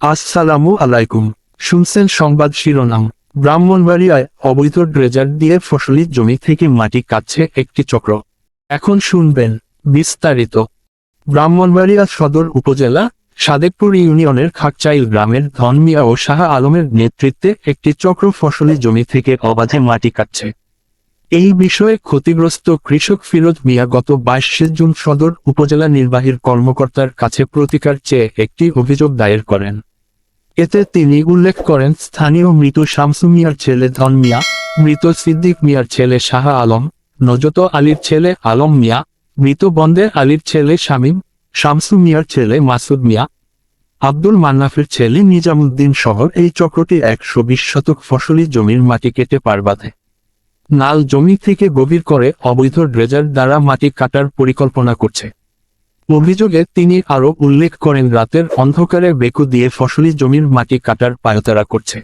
আসসালামু আলাইকুম। শুনছেন সংবাদ শিরোনাম। ব্রাহ্মণবাড়িয়ায় অবৈধ ড্রেজার দিয়ে ফসলি জমি থেকে মাটি কাটছে একটি চক্র। এখন শুনবেন বিস্তারিত। ব্রাহ্মণবাড়িয়া সদর উপজেলা, সাদেকপুর ইউনিয়নের খাকচাইল গ্রামের ধনমিয়া ও শাহ আলমের নেতৃত্বে একটি চক্র ফসলি জমি থেকে অবাধে মাটি কাটছে। এই বিষয়ে ক্ষতিগ্রস্ত কৃষক ফিরোজ মিয়া গত বাইশে জুন সদর উপজেলা নির্বাহীর কর্মকর্তার কাছে প্রতিকার চেয়ে একটি অভিযোগ দায়ের করেন। এতে তিনি উল্লেখ করেন, স্থানীয় মৃত শামসু মিয়ার ছেলে ধন মিয়া, মৃত সিদ্দিক মিয়ার ছেলে শাহ আলম, নজত আলীর ছেলে আলম মিয়া, মৃত বন্দে আলীর ছেলে শামীম শামসু মিয়ার ছেলে মাসুদ মিয়া, আব্দুল মান্নাফের ছেলে নিজামুদ্দিন সহ এই চক্রটি একশো বিশ শতক ফসলি জমির মাটি কেটে পার বাঁধে। নাল জমি থেকে গভীর করে অবৈধ ড্রেজার দ্বারা মাটি কাটার পরিকল্পনা করছে। অভিযোগে তিনি আরও উল্লেখ করেন, রাতের অন্ধকারে বেকু দিয়ে ফসলি জমির মাটি কাটার পায়তারা করছে।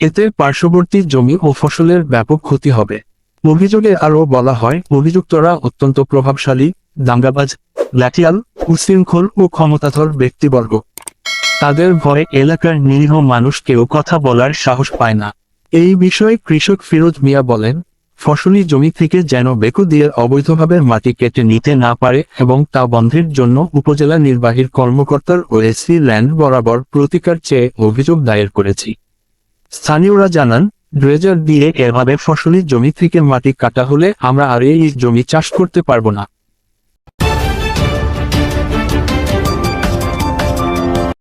এতে পার্শ্ববর্তী জমি ও ফসলের ব্যাপক ক্ষতি হবে। অভিযোগে আরও বলা হয়, অভিযুক্তরা অত্যন্ত প্রভাবশালী, দাঙ্গাবাজ, ল্যাটিয়াল, উশৃঙ্খল ও ক্ষমতাধর ব্যক্তিবর্গ। তাদের ভয়ে এলাকার নিরীহ মানুষ কেউ কথা বলার সাহস পায় না। এই বিষয়ে কৃষক ফিরোজ মিয়া বলেন ফসলি জমি থেকে যেন বেকু দিয়ে অবৈধভাবে মাটি কেটে নিতে না পারে এবং তা বন্ধের জন্য উপজেলা নির্বাহীর কর্মকর্তার ওএসি ল্যান্ড বরাবর প্রতিকার চেয়ে অভিযোগ দায়ের করেছি। স্থানীয়রা জানান, ড্রেজার দিয়ে এভাবে ফসলি জমি থেকে মাটি কাটা হলে আমরা আর এই জমি চাষ করতে পারব না।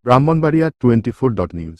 Brahmanbaria twenty four dot news.